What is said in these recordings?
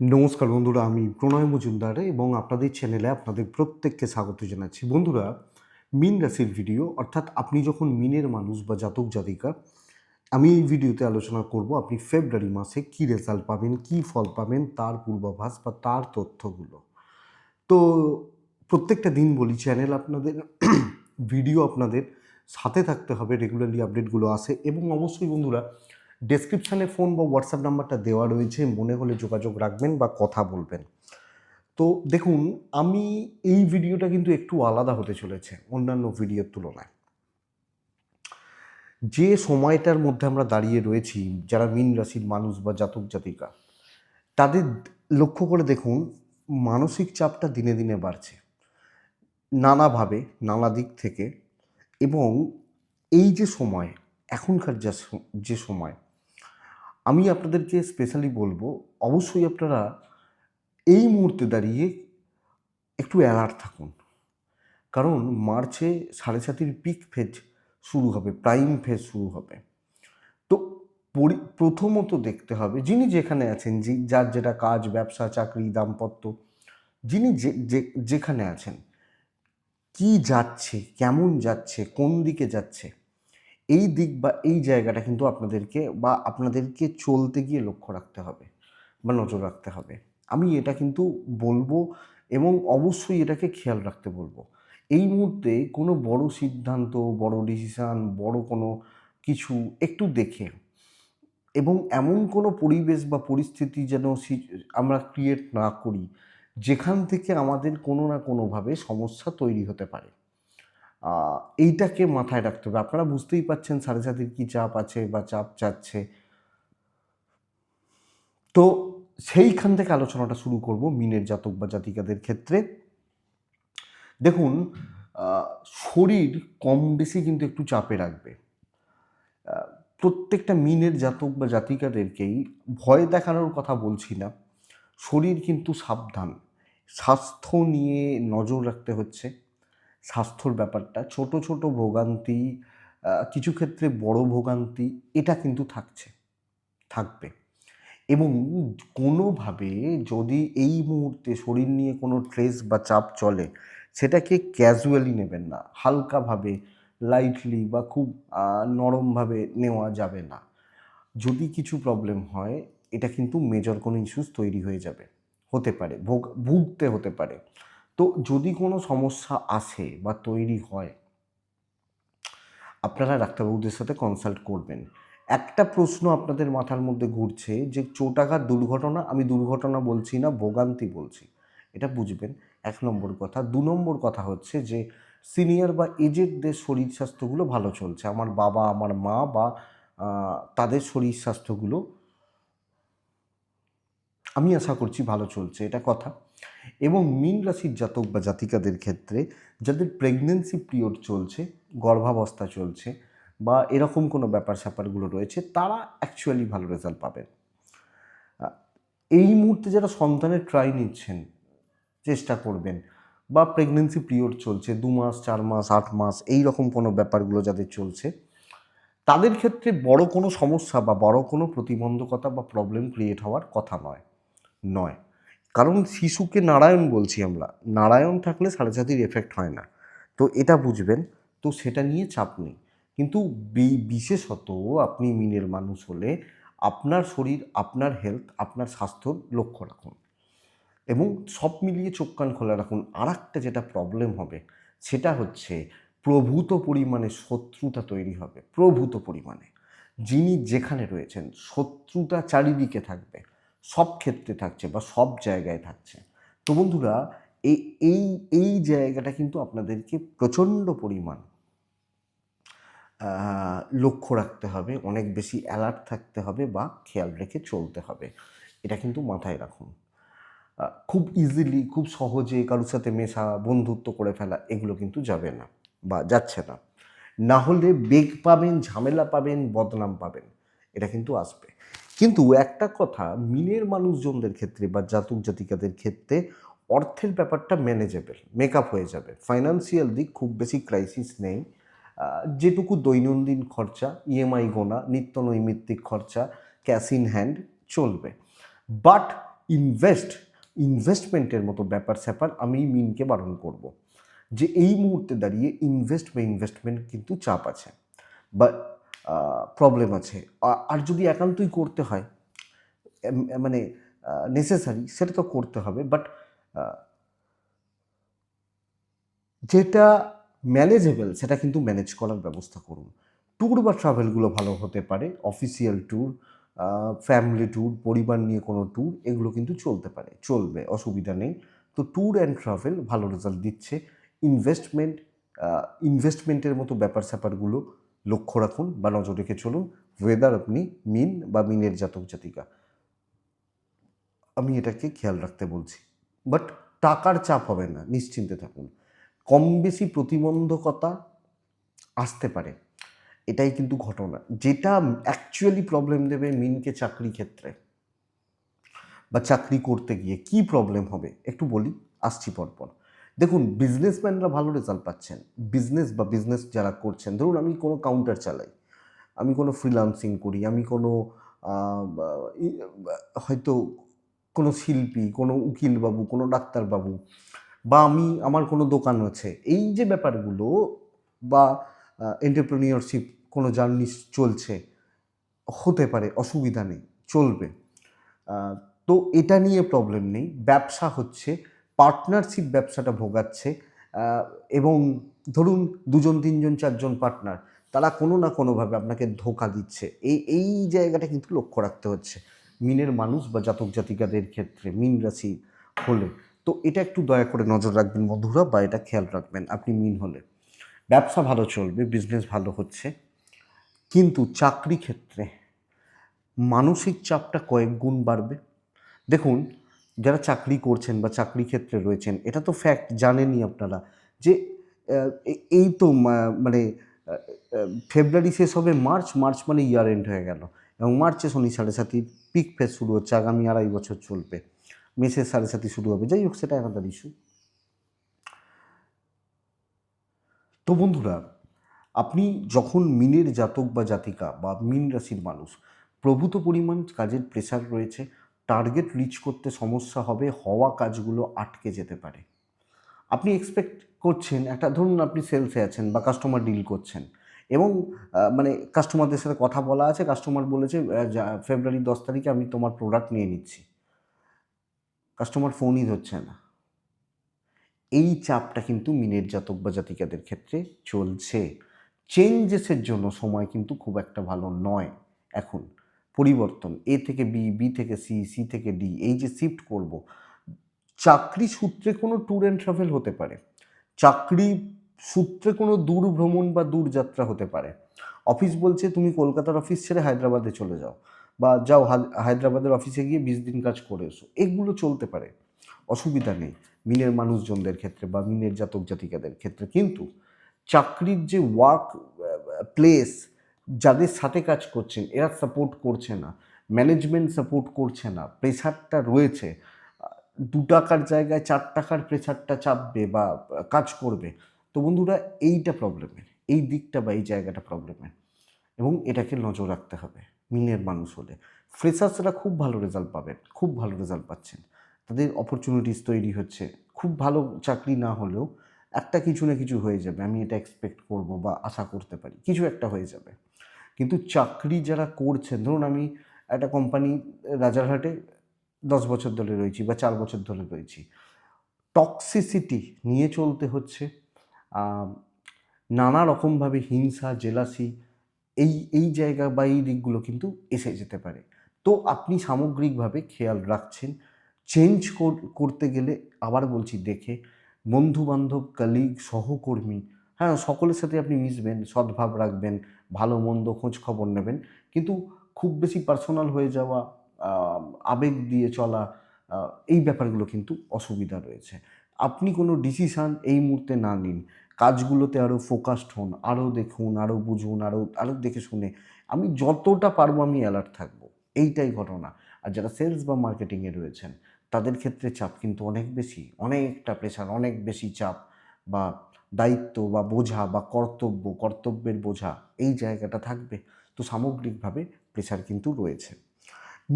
নমস্কার বন্ধুরা, আমি প্রণয় মজুমদার এবং আপনাদের চ্যানেলে আপনাদের প্রত্যেককে স্বাগত জানাচ্ছি। বন্ধুরা, মিন রাশির ভিডিও অর্থাৎ আপনি যখন মিনের মানুষ বা জাতক জাতিকা, আমি এই ভিডিওতে আলোচনা করব আপনি ফেব্রুয়ারি মাসে কী রেজাল্ট পাবেন, কী ফল পাবেন, তার পূর্বাভাস বা তার তথ্যগুলো। তো প্রত্যেকটা দিন বলি চ্যানেল আপনাদের ভিডিও আপনাদের সাথে থাকতে হবে রেগুলারলি আপডেটগুলো আসে এবং অবশ্যই বন্ধুরা ডেসক্রিপশানে ফোন বা হোয়াটসঅ্যাপ নাম্বারটা দেওয়া রয়েছে, মনে হলে যোগাযোগ রাখবেন বা কথা বলবেন। তো দেখুন, আমি এই ভিডিওটা কিন্তু একটু আলাদা হতে চলেছে, অন্যান্য ভিডিওর তুলনায়। যে সময়টার মধ্যে আমরা দাঁড়িয়ে রয়েছি, যারা মিন রাশির মানুষ বা জাতক জাতিকা, তাদের লক্ষ্য করে দেখুন, মানসিক চাপটা দিনে দিনে বাড়ছে। নানাভাবে, নানা দিক থেকে এবং এই যে সময়, এখনকার যা যে সময় আমি আপনাদেরকে স্পেশালি বলব, অবশ্যই আপনারা এই মুহূর্তে দাঁড়িয়ে একটু অ্যালার্ট থাকুন। কারণ মার্চে সাড়ে সাতির পিক ফেজ শুরু হবে প্রাইম ফেজ শুরু হবে। তো পরি- প্রথমত দেখতে হবে, যিনি যেখানে আছেন যার যেটা কাজ, ব্যবসা, চাকরি, দাম্পত্য, যিনি যেখানে আছেন, কি যাচ্ছে, কেমন যাচ্ছে, কোন দিকে যাচ্ছে এই দিক বা এই জায়গাটা কিন্তু আপনাদেরকে বা আপনাদেরকে চলতে গিয়ে লক্ষ্য রাখতে হবে বা নজর রাখতে হবে। আমি এটা কিন্তু বলব এবং অবশ্যই এটাকে খেয়াল রাখতে বলব। এই মুহূর্তে কোনো বড় সিদ্ধান্ত, বড় ডিসিশান বড় কোনো কিছু একটু দেখে এবং এমন কোনো পরিবেশ বা পরিস্থিতি যেন আমরা ক্রিয়েট না করি, যেখান থেকে আমাদের কোনো না কোনোভাবে সমস্যা তৈরি হতে পারে। এইটাকে মাথায় রাখতে হবে। আপনারা বুঝতেই পাচ্ছেন সাড়ে সাতির কী চাপ আছে বা চাপ যাচ্ছে। তো সেইখান থেকে আলোচনাটা শুরু করব মিনের জাতক বা জাতিকাদের ক্ষেত্রে। দেখুন শরীর কম বেশি কিন্তু একটু চাপে রাখবে। প্রত্যেকটা মিনের জাতক বা জাতিকাদেরকেই ভয় দেখানোর কথা বলছি না। শরীর কিন্তু সাবধান। স্বাস্থ্য নিয়ে নজর রাখতে হচ্ছে। স্বাস্থ্যর ব্যাপারটা, ছোট ছোট ভোগান্তি কিছু ক্ষেত্রে বড় ভোগান্তি, এটা কিন্তু থাকছে, থাকবে। এবং কোনোভাবে যদি এই মুহূর্তে শরীর নিয়ে কোনো ট্রেস বা চাপ চলে, সেটাকে ক্যাজুয়ালি নেবেন না, হালকাভাবে লাইটলি বা খুব নরমভাবে নেওয়া যাবে না। যদি কিছু প্রবলেম হয়, এটা কিন্তু মেজর কোনো ইস্যুস তৈরি হয়ে যাবে, হতে পারে, ভোগ, ভুগতে হতে পারে। তো যদি কোনো সমস্যা আসে বা তৈরি হয়, আপনারা ডাক্তারবাবুদের সাথে কনসাল্ট করবেন। একটা প্রশ্ন আপনাদের মাথার মধ্যে ঘুরছে যে চোটাঘাত দুর্ঘটনা, আমি দুর্ঘটনা বলছি না, ভোগান্তি বলছি। এটা বুঝবেন, এক নম্বর কথা। দু নম্বর কথা হচ্ছে যে সিনিয়র বা এজেডদের শরীর স্বাস্থ্যগুলো ভালো চলছে। আমার বাবা, আমার মা বা তাদের শরীর স্বাস্থ্যগুলো আমি আশা করছি ভালো চলছে, এটা কথা। এবং মিন রাশির জাতক বা জাতিকাদের ক্ষেত্রে যাদের প্রেগনেন্সি পিরিয়ড চলছে, গর্ভাবস্থা চলছে বা এরকম কোনো ব্যাপার স্যাপারগুলো রয়েছে, তারা অ্যাকচুয়ালি ভালো রেজাল্ট পাবেন। এই মুহূর্তে যারা সন্তানের ট্রাই নিচ্ছেন, চেষ্টা করবেন বা প্রেগনেন্সি পিরিয়ড চলছে, দু মাস, চার মাস, আট মাস, এই রকম কোনো ব্যাপারগুলো যাদের চলছে, তাদের ক্ষেত্রে বড় কোনো সমস্যা বা বড় কোনো প্রতিবন্ধকতা বা প্রবলেম ক্রিয়েট হওয়ার কথা নয় নয়। কারণ শিশুকে নারায়ণ বলছি আমরা, নারায়ণ থাকলে সাড়ে সাতির এফেক্ট হয় না। তো এটা বুঝবেন, তো সেটা নিয়ে চাপ নেই। কিন্তু বিশেষত আপনি মিনের মানুষ হলে আপনার শরীর, আপনার হেলথ আপনার স্বাস্থ্যর লক্ষ্য রাখুন। এবং সব মিলিয়ে চোখ কান খোলা রাখুন। আর একটা যেটা প্রবলেম হবে, সেটা হচ্ছে প্রভূত পরিমাণে শত্রুতা তৈরি হবে, প্রভূত পরিমাণে। যিনি যেখানে রয়েছেন, শত্রুতা চারিদিকে থাকবে। সব ক্ষেত্রে থাকছে বা সব জায়গায় থাকছে। তো বন্ধুরা এই এই এই জায়গাটা কিন্তু আপনাদেরকে প্রচণ্ড পরিমাণ লক্ষ্য রাখতে হবে, অনেক বেশি অ্যালার্ট থাকতে হবে বা খেয়াল রেখে চলতে হবে। এটা কিন্তু মাথায় রাখুন। খুব ইজিলি খুব সহজে কারোর সাথে মেশা, বন্ধুত্ব করে ফেলা, এগুলো কিন্তু যাবে না বা যাচ্ছে না। না হলে বেগ পাবেন, ঝামেলা পাবেন, বদনাম পাবেন। এটা কিন্তু আসবে। কিন্তু একটা কথা মিনের মানুষজনদের ক্ষেত্রে বা জাতক জাতিকাদের ক্ষেত্রে অর্থের ব্যাপারটা ম্যানেজেবল মেকআপ হয়ে যাবে। ফাইন্যান্সিয়াল দিক খুব বেশি ক্রাইসিস নেই। যেটুকু দৈনন্দিন খরচা ইএমআই গোনা, নিত্য নৈমিত্তিক খরচা ক্যাশ ইন হ্যান্ড চলবে। বাট ইনভেস্ট ইনভেস্টমেন্টের মতো ব্যাপার স্যাপার আমি মিনকে বারণ করব যে এই মুহূর্তে দাঁড়িয়ে ইনভেস্ট বা ইনভেস্টমেন্ট কিন্তু চাপ আছে। বা প্রবলেম আছে। আর যদি একান্তই করতে হয় মানে নেসেসারি সেটা তো করতে হবে বাট যেটা ম্যানেজেবল সেটা কিন্তু ম্যানেজ করার ব্যবস্থা করুন। ট্যুর বা ট্রাভেলগুলো ভালো হতে পারে অফিসিয়াল ট্যুর ফ্যামিলি ট্যুর পরিবার নিয়ে কোনো ট্যুর এগুলো কিন্তু চলতে পারে, চলবে, অসুবিধা নেই। তো ট্যুর অ্যান্ড ট্রাভেল ভালো রেজাল্ট দিচ্ছে। ইনভেস্টমেন্ট ইনভেস্টমেন্টের মতো ব্যাপার স্যাপারগুলো লক্ষ্য রাখুন বা নজর রেখে চলুন ওয়েদার আপনি মিন বা মিনের জাতক জাতিকা। আমি এটাকে খেয়াল রাখতে বলছি। বাট টাকার চাপ হবে না, নিশ্চিন্তে থাকুন। কম বেশি প্রতিবন্ধকতা আসতে পারে। এটাই কিন্তু ঘটনা। যেটা অ্যাকচুয়ালি প্রবলেম দেবে মিনকে চাকরি ক্ষেত্রে বা চাকরি করতে গিয়ে। কি প্রবলেম হবে? একটু বলি, আসছি পরপর। দেখুন বিজনেসম্যানরা ভালো রেজাল্ট পাচ্ছেন। বিজনেস বা বিজনেস যারা করছেন, ধরুন আমি কোনো কাউন্টার চালাই, আমি কোনো ফ্রিলান্সিং করি, আমি কোনো হয়তো কোনো শিল্পী, কোনো উকিলবাবু, কোনো ডাক্তারবাবু, বা আমি, আমার কোনো দোকান আছে, এই যে ব্যাপারগুলো, বা এন্টারপ্রেনিয়রশিপ কোনো জার্নি চলছে, হতে পারে, অসুবিধা নেই, চলবে। তো এটা নিয়ে প্রবলেম নেই। ব্যবসা হচ্ছে পার্টনারশিপ ব্যবসাটা ভোগাচ্ছে এবং ধরুন দুজন, তিনজন, চারজন পার্টনার, তারা কোনো না কোনোভাবে আপনাকে ধোকা দিচ্ছে। এই এই জায়গাটা কিন্তু লক্ষ্য রাখতে হচ্ছে মিনের মানুষ বা জাতক জাতিকাদের ক্ষেত্রে, মিন রাশি হলে। তো এটা একটু দয়া করে নজর রাখবেন বন্ধুরা বা এটা খেয়াল রাখবেন আপনি মিন হলে। ব্যবসা ভালো চলবে বিজনেস ভালো হচ্ছে, কিন্তু চাকরি ক্ষেত্রে মানসিক চাপটা কয়েক গুণ বাড়বে। দেখুন যারা চাকরি করছেন বা চাকরি ক্ষেত্রে রয়েছেন, এটা তো ফ্যাক্ট জানেনই আপনারা যে এই তো মানে ফেব্রুয়ারি শেষ হবে মার্চ মার্চ মানে ইয়ার এন্ড হয়ে গেল এবং মার্চে শনি সাড়ে সাতির পিক ফেজ শুরু হচ্ছে, আগামী আড়াই বছর চলবে। মেসের সাড়ে সাতি শুরু হবে, যাই হোক, সেটা আলাদা ইস্যু তো বন্ধুরা, আপনি যখন মিনের জাতক বা জাতিকা বা মিন রাশির মানুষ, প্রভূত পরিমাণ কাজের প্রেশার রয়েছে টার্গেট রিচ করতে সমস্যা হবে, হওয়া কাজগুলো আটকে যেতে পারে। আপনি এক্সপেক্ট করছেন, একটা ধরুন আপনি সেলসে আছেন বা কাস্টমার ডিল করছেন এবং মানে কাস্টমারদের সাথে কথা বলা আছে কাস্টমার বলেছে ফেব্রুয়ারি দশ তারিখে আমি তোমার প্রোডাক্ট নিয়ে নিচ্ছি। কাস্টমার ফোনই ধরছে না। এই চাপটা কিন্তু মিনের জাতক বা জাতিকাদের ক্ষেত্রে চলছে। চেঞ্জেসের জন্য সময় কিন্তু খুব একটা ভালো নয় এখন। পরিবর্তন এ থেকে বি বি থেকে সি সি থেকে ডি এই যে শিফট করব, চাকরি সূত্রে কোনো ট্যুর অ্যান্ড ট্রাভেল হতে পারে, চাকরি সূত্রে কোনো দূর ভ্রমণ বা দূর যাত্রা হতে পারে অফিস বলছে তুমি কলকাতার অফিস ছেড়ে হায়দ্রাবাদে চলে যাও, বা যাও হায়দ্রাবাদের অফিসে গিয়ে বিশ দিন কাজ করে এসো, এগুলো চলতে পারে, অসুবিধা নেই মিনের মানুষজনদের ক্ষেত্রে বা মিনের জাতক জাতিকাদের ক্ষেত্রে, কিন্তু চাকরির যে ওয়ার্ক প্লেস যাদের সাথে কাজ করছেন, এরা সাপোর্ট করছে না ম্যানেজমেন্ট সাপোর্ট করছে না প্রেশারটা রয়েছে, দু টাকার জায়গায় চার টাকার প্রেশারটা চাপবে বা কাজ করবে। তো বন্ধুরা, এইটা প্রবলেমের এই দিকটা বা এই জায়গাটা প্রবলেমের এবং এটাকে নজর রাখতে হবে, মিনের মানুষ হলে। ফ্রেশার্সরা খুব ভালো রেজাল্ট পাবেন, খুব ভালো রেজাল্ট পাচ্ছেন। তাদের অপরচুনিটিস তৈরি হচ্ছে, খুব ভালো চাকরি না হলেও একটা কিছু না কিছু হয়ে যাবে, আমি এটা এক্সপেক্ট করব বা আশা করতে পারি, কিছু একটা হয়ে যাবে। কিন্তু চাকরি যারা করছেন, ধরুন আমি একটা কোম্পানি রাজারহাটে দশ বছর ধরে রয়েছি বা চার বছর ধরে রয়েছি। টক্সিসিটি নিয়ে চলতে হচ্ছে নানা রকমভাবে হিংসা জেলাসি এই এই জায়গা বা এই দিকগুলো কিন্তু এসে যেতে পারে। তো আপনি সামগ্রিকভাবে খেয়াল রাখছেন চেঞ্জ করতে গেলে আবার বলছি দেখে বন্ধু বান্ধব কালিগ সহকর্মী হ্যাঁ সকলের সাথে আপনি মিশবেন, সদ্ভাব রাখবেন ভালো মন্দ খোঁজ খবর নেবেন। কিন্তু খুব বেশি পার্সোনাল হয়ে যাওয়া আবেগ দিয়ে চলা এই ব্যাপারগুলো কিন্তু অসুবিধা রয়েছে। আপনি কোনো ডিসিশান এই মুহূর্তে না নিন। কাজগুলোতে আরও ফোকাসড হন আরও দেখুন আরও বুঝুন আরও আরও দেখে শুনে। আমি যতটা পারব আমি অ্যালার্ট থাকব। এইটাই ঘটনা। আর যারা সেলস বা মার্কেটিংয়ে রয়েছেন, তাদের ক্ষেত্রে চাপ কিন্তু অনেক বেশি। অনেকটা প্রেশার অনেক বেশি চাপ বা দায়িত্ব বা বোঝা বা কর্তব্য, কর্তব্যের বোঝা এই জায়গাটা থাকবে। তো সামগ্রিকভাবে প্রেশার কিন্তু রয়েছে।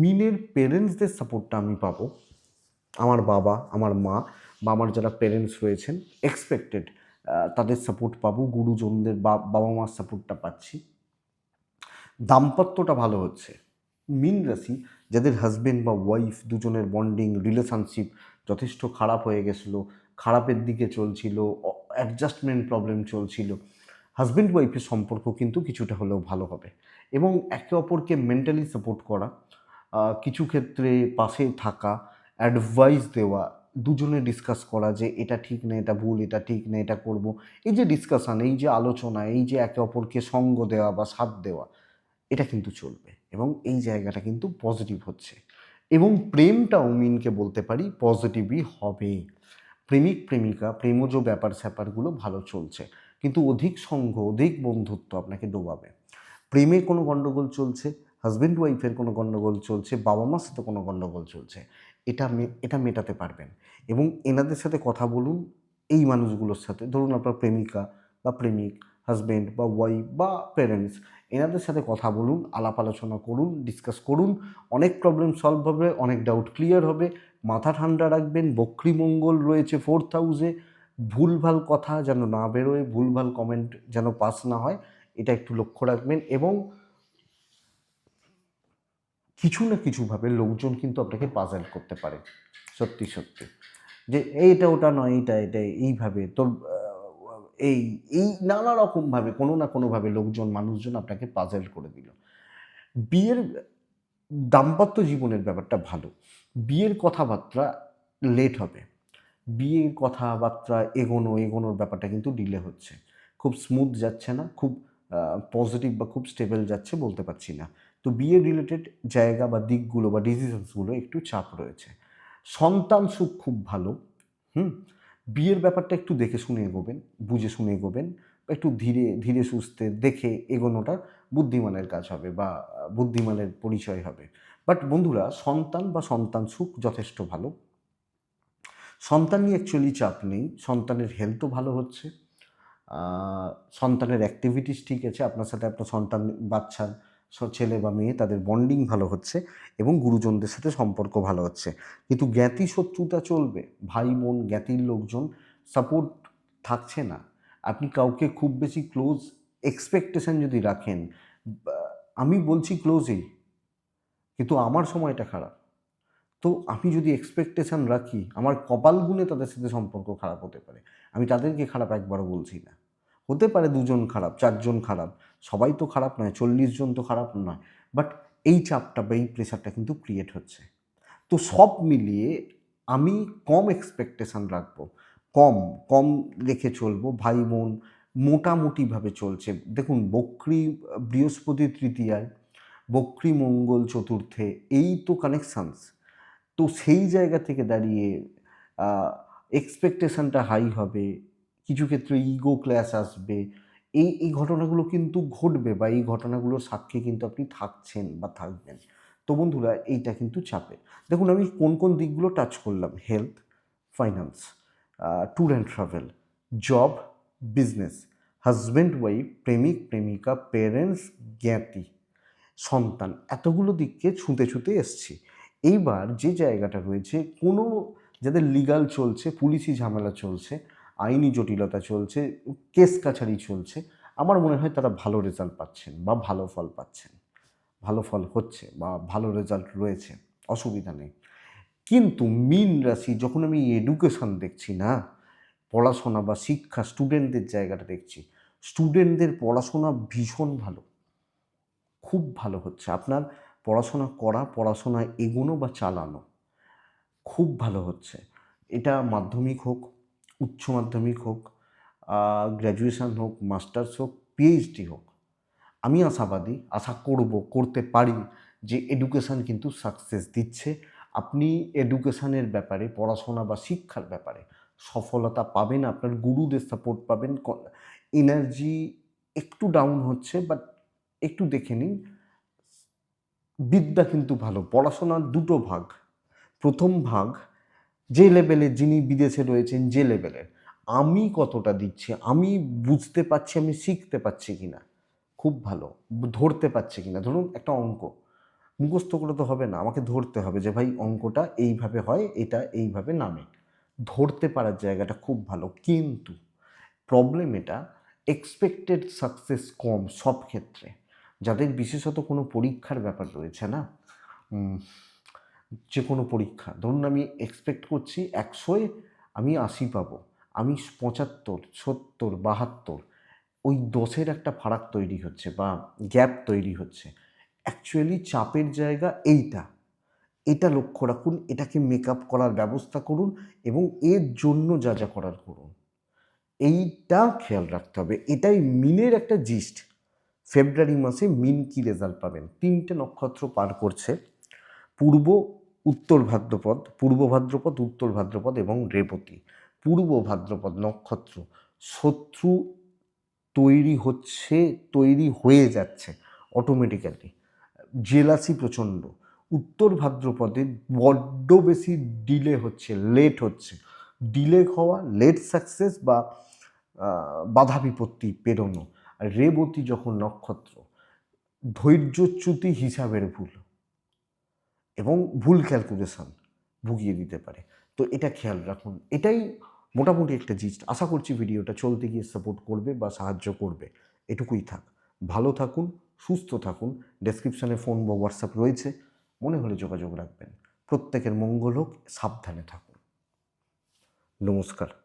মিনের পেরেন্টসদের সাপোর্টটা আমি পাবো। আমার বাবা, আমার মা বা আমার যারা পেরেন্টস রয়েছেন এক্সপেক্টেড তাদের সাপোর্ট পাবো, গুরুজনদের বা, বাবা মার সাপোর্টটা পাচ্ছি। দাম্পত্যটা ভালো হচ্ছে। মিন রাশি, যাদের হাজবেন্ড বা ওয়াইফ দুজনের বন্ডিং রিলেশনশিপ যথেষ্ট খারাপ হয়ে গেছিল, খারাপের দিকে চলছিল অ্যাডজাস্টমেন্ট প্রবলেম চলছিল। হাজব্যান্ড ওয়াইফের সম্পর্ক কিন্তু কিছুটা হলেও ভালো হবে এবং একে অপরকে মেন্টালি সাপোর্ট করা কিছু ক্ষেত্রে পাশে থাকা অ্যাডভাইস দেওয়া, দুজনে ডিসকাস করা যে এটা ঠিক না, এটা ভুল, এটা ঠিক না, এটা করব। এই যে ডিসকাশান এই যে আলোচনা, এই যে একে অপরকে সঙ্গ দেওয়া বা সাথ দেওয়া, এটা কিন্তু চলবে এবং এই জায়গাটা কিন্তু পজিটিভ হচ্ছে এবং প্রেমটাও মিনকে বলতে পারি পজিটিভই হবে। প্রেমিক, প্রেমিকা, প্রেমজ ব্যাপার, স্যাপারগুলো ভালো চলছে। কিন্তু অধিক সঙ্গ, অধিক বন্ধুত্ব আপনাকে ডোবাবে প্রেমে কোনো গণ্ডগোল চলছে, হাজব্যান্ড ওয়াইফের কোনো গণ্ডগোল চলছে বাবা মার সাথে কোনো গণ্ডগোল চলছে, এটা এটা মেটাতে পারবেন। এবং এনাদের সাথে কথা বলুন, এই মানুষগুলোর সাথে। ধরুন আপনার প্রেমিকা বা প্রেমিক হাজব্যান্ড বা ওয়াইফ বা প্যারেন্টস এনাদের সাথে কথা বলুন, আলাপ আলোচনা করুন ডিসকাস করুন। অনেক প্রবলেম সলভ হবে, অনেক ডাউট ক্লিয়ার হবে। মাথা ঠান্ডা রাখবেন, বক্রিমঙ্গল রয়েছে ফোর্থ হাউসে ভুলভাল কথা যেন না বেরোয়, ভুলভাল কমেন্ট যেন পাস না হয়, এটা একটু লক্ষ্য রাখবেন এবং কিছু না কিছুভাবে লোকজন কিন্তু আপনাকে পাজাল করতে পারে। সত্যি সত্যি। যে এইটা ওটা নয়, এইটা এটা এইভাবে। তোর এই এই নানা রকমভাবে, কোনো না কোনোভাবে লোকজন, মানুষজন আপনাকে পাজেল করে দিল। বিয়ের দাম্পত্য জীবনের ব্যাপারটা ভালো। বিয়ের কথাবার্তা লেট হবে। বিয়ের কথাবার্তা এগোনো, এগোনোর ব্যাপারটা কিন্তু ডিলে হচ্ছে। খুব স্মুথ যাচ্ছে না, খুব পজিটিভ বা খুব স্টেবল যাচ্ছে বলতে পারছি না। তো বিয়ে রিলেটেড জায়গা বা দিকগুলো বা ডিসিশনসগুলো একটু চাপ রয়েছে। সন্তান সুখ খুব ভালো, হুম? বিয়ের ব্যাপারটা একটু দেখে শুনে এগোবেন, বুঝে শুনে এগোবেন একটু ধীরে ধীরে সুস্থে দেখে এগোনোটা বুদ্ধিমানের কাজ হবে বা বুদ্ধিমানের পরিচয় হবে। বাট বন্ধুরা, সন্তান বা সন্তান সুখ যথেষ্ট ভালো। সন্তান নিয়ে অ্যাকচুয়ালি চাপ নেই, সন্তানের হেলথও ভালো হচ্ছে। সন্তানের অ্যাক্টিভিটিস ঠিক আছে, আপনার সাথে আপনার সন্তান, বাচ্চার ছেলে বা মেয়ে তাদের বন্ডিং ভালো হচ্ছে এবং গুরুজনদের সাথে সম্পর্ক ভালো হচ্ছে। কিন্তু জ্ঞাতি শত্রুতা চলবে, ভাই বোন, জ্ঞাতির লোকজন সাপোর্ট থাকছে না। আপনি কাউকে খুব বেশি ক্লোজ এক্সপেকটেশন যদি রাখেন আমি বলছি ক্লোজই কিন্তু আমার সময়টা খারাপ। তো আমি যদি এক্সপেকটেশন রাখি, আমার কপাল গুণে তাদের সাথে সম্পর্ক খারাপ হতে পারে। আমি তাদেরকে খারাপ একবারও বলছি না। হতে পারে দুজন খারাপ, চারজন খারাপ সবাই তো খারাপ নয়, চল্লিশ জন তো খারাপ নয়। বাট এই চাপটা বা এই প্রেশারটা কিন্তু ক্রিয়েট হচ্ছে। তো সব মিলিয়ে আমি কম এক্সপেকটেশন রাখব। কম কম রেখে চলবো, ভাই বোন মোটামুটিভাবে চলছে। দেখুন, বক্রি, বৃহস্পতি তৃতীয়ায়, বক্রি মঙ্গল চতুর্থে, এই তো কানেকশানস তো সেই জায়গা থেকে দাঁড়িয়ে এক্সপেকটেশানটা হাই হবে। কিছু ক্ষেত্রে ইগো ক্ল্যাশ আসবে। এই এই ঘটনাগুলো কিন্তু ঘটবে বা এই ঘটনাগুলোর সাক্ষী কিন্তু আপনি থাকছেন বা থাকবেন। তো বন্ধুরা, এইটা কিন্তু চাপে। দেখুন, আমি কোন কোন দিকগুলো টাচ করলাম? Health finance tour and travel job business husband wife প্রেমিক, প্রেমিকা পেরেন্টস জ্ঞাতি, সন্তান, এতগুলো দিককে ছুঁতে ছুঁতে এসছি। এইবার যে জায়গাটা রয়েছে, কোনো যাদের লিগাল চলছে, পুলিশি ঝামেলা চলছে আইনি জটিলতা চলছে, কেস কাছারি চলছে। আমার মনে হয় তারা ভালো রেজাল্ট পাচ্ছেন বা ভালো ফল পাচ্ছেন। ভালো ফল হচ্ছে বা ভালো রেজাল্ট রয়েছে, অসুবিধা নেই। কিন্তু মিন রাশি যখন আমি এডুকেশন দেখছি না, পড়াশোনা বা শিক্ষা স্টুডেন্টদের জায়গাটা দেখছি স্টুডেন্টদের পড়াশোনা ভীষণ ভালো। খুব ভালো হচ্ছে। আপনার পড়াশোনা করা, পড়াশোনা এগোনো বা চালানো খুব ভালো হচ্ছে। এটা মাধ্যমিক হোক উচ্চ মাধ্যমিক হোক গ্র্যাজুয়েশান হোক মাস্টার্স হোক পিএইচডি হোক, আমি আশাবাদী, আশা করব, করতে পারি যে এডুকেশান কিন্তু সাকসেস দিচ্ছে। আপনি এডুকেশানের ব্যাপারে, পড়াশোনা বা শিক্ষার ব্যাপারে সফলতা পাবেন, আপনার গুরুদের সাপোর্ট পাবেন এনার্জি একটু ডাউন হচ্ছে বাট একটু দেখে নিন, বিদ্যা কিন্তু ভালো, পড়াশোনার দুটো ভাগ, প্রথম ভাগ যে লেভেলে যিনি বিদেশে রয়েছেন, যে লেভেলের আমি কতটা দিচ্ছি? আমি বুঝতে পারছি, আমি শিখতে পারছি কি না খুব ভালো। ধরতে পারছি কি না ধরুন একটা অঙ্ক। মুখস্থ করে তো হবে না। আমাকে ধরতে হবে যে, ভাই, অঙ্কটা এইভাবে হয়, এটা এইভাবে নামে। ধরতে পারার জায়গাটা খুব ভালো। কিন্তু প্রবলেম এটা এক্সপেক্টেড সাকসেস কম সব ক্ষেত্রে। যাদের বিশেষত কোনো পরীক্ষার ব্যাপার রয়েছে না যে কোনো পরীক্ষা। ধরুন আমি এক্সপেক্ট করছি একশোয় আমি আশি পাবো, আমি পঁচাত্তর, সত্তর, বাহাত্তর, ওই দশের একটা ফারাক তৈরি হচ্ছে বা গ্যাপ তৈরি হচ্ছে। অ্যাকচুয়ালি চাপের জায়গা এইটা। এটা লক্ষ্য রাখুন, এটাকে মেক আপ করার ব্যবস্থা করুন এবং এর জন্য যা যা করার করুন। এইটা খেয়াল রাখতে হবে। এটাই মিনের একটা জিস্ট ফেব্রুয়ারি মাসে মিন কি রেজাল্ট পাবেন? তিনটে নক্ষত্র পার করছে। পূর্ব উত্তর ভাদ্রপদ, পূর্ব ভাদ্রপদ, উত্তর ভাদ্রপদ এবং রেবতী। পূর্ব ভাদ্রপদ নক্ষত্র, শত্রু তৈরি হচ্ছে, তৈরি হয়ে যাচ্ছে অটোমেটিক্যালি জেলাসি প্রচণ্ড। উত্তর ভাদ্রপদে বড্ড বেশি ডিলে হচ্ছে লেট হচ্ছে। ডিলে হওয়া লেট সাকসেস বা বাধা বিপত্তি পেরোনো। আর রেবতী যখন নক্ষত্র, ধৈর্যচ্যুতি হিসাবের ভুল। এবং ভুল ক্যালকুলেশন ভুগিয়ে দিতে পারে। তো এটা খেয়াল রাখুন। এটাই মোটামুটি একটা জিনিস আশা করছি ভিডিওটা চলতে গিয়ে সাপোর্ট করবে বা সাহায্য করবে। এটুকুই থাক। ভালো থাকুন, সুস্থ থাকুন। ডেসক্রিপশানে ফোন বা হোয়াটসঅ্যাপ রয়েছে। মনে হলে যোগাযোগ রাখবেন। প্রত্যেকের মঙ্গল হোক, সাবধানে থাকুন। নমস্কার।